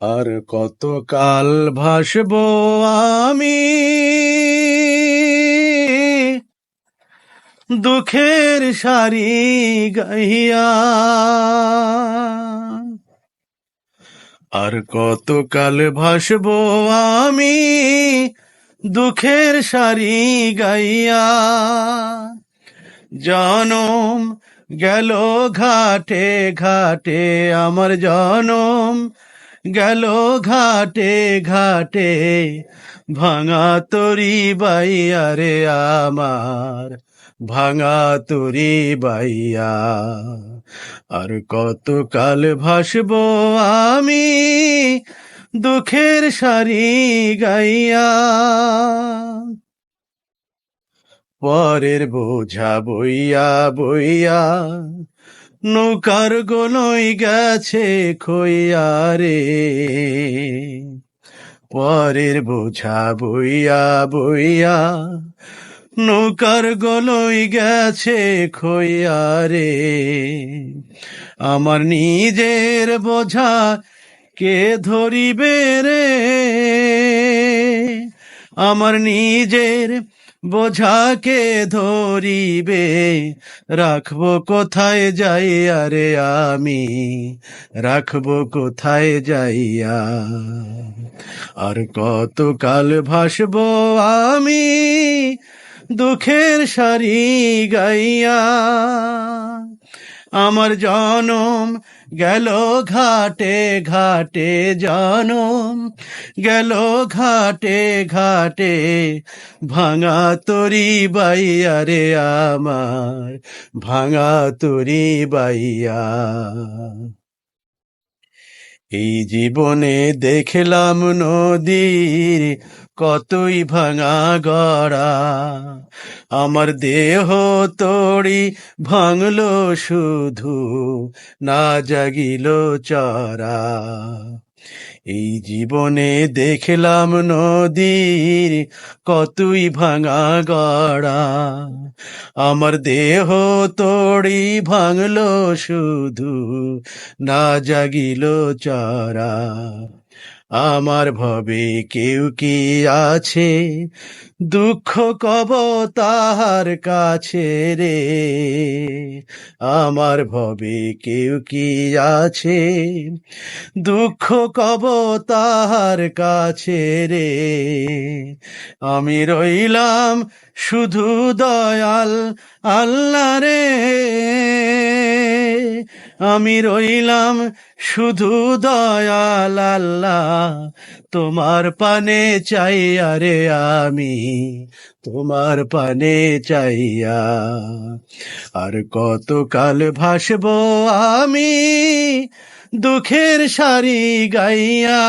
আর কতকাল ভাসব আমি? দুঃখের সারি গাইয়া আর কতকাল ভাসব আমি? দুঃখের সারি গাইয়া জনম গেল ঘাটে ঘাটে আমার জনম। গেল ঘাটে ঘাটে, ভাঙা তরি বাইয়া রে আমার, ভাঙা তরি বাইয়া। আর কতকাল ভাসব আমি দুঃখের সারি গাইয়া। পরের বোঝা বইয়া বইয়া নৌকার গোলই গেছে খইয়া রে পরের বোঝা বইয়া বইয়া নৌকার গলই গেছে খইয়া রে আমার নিজের বোঝা কে ধরিবে রে? আমার নিজের বোঝাকে ধরিবে, রাখব কোথায় যাইয়া রে আমি রাখব কোথায় যাইয়া আর কতকাল ভাসবো আমি দুঃখের সারি গাইয়া? আমার জনম গেল ঘাটে ঘাটে জনম, গেল ঘাটে ঘাটে ভাঙা তরি বাইয়া রে আমার, ভাঙা তরি বাইয়া। এই জীবনে দেখলাম নদীর কতই ভাঙা গড়া। আমার দেহ তড়ি ভাঙলো শুধু, না জাগিল চরা এই জীবনে দেখলাম নদীর কতই ভাঙা গড়া। আমার দেহ তড়ি ভাঙলো শুধু, না জাগিল চরা আমার ভবে কেউ কি আছে? দুঃখ কব তাহার কাছে রে। আমার ভবে কেউ কি আছে? দুঃখ কব তাহার কাছে রে। আমি রইলাম শুধু দয়াল আল্লাহ রে। আমি রইলাম শুধু দয়াল আল্লাহ। তোমার পানে চাইয়া রে আমি তোমার পানে চাইয়া। আর কতকাল ভাসব আমি দুঃখের সারি গাইয়া।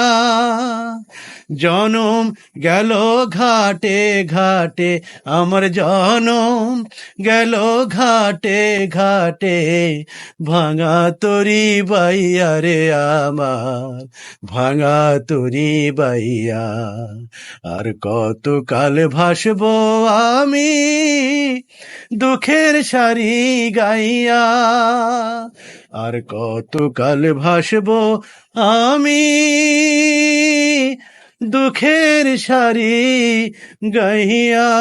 জনম গেল ঘাটে ঘাটে, আমার জনম গেল ঘাটে ঘাটে, ভাঙা তরি বাইয়া রে আমার, ভাঙা তরি বাইয়া, আর কত কাল ভাসব আমি দুঃখের সারি গাইয়া, আর কত কাল ভাসব আমি দুঃখের সারি গাইয়া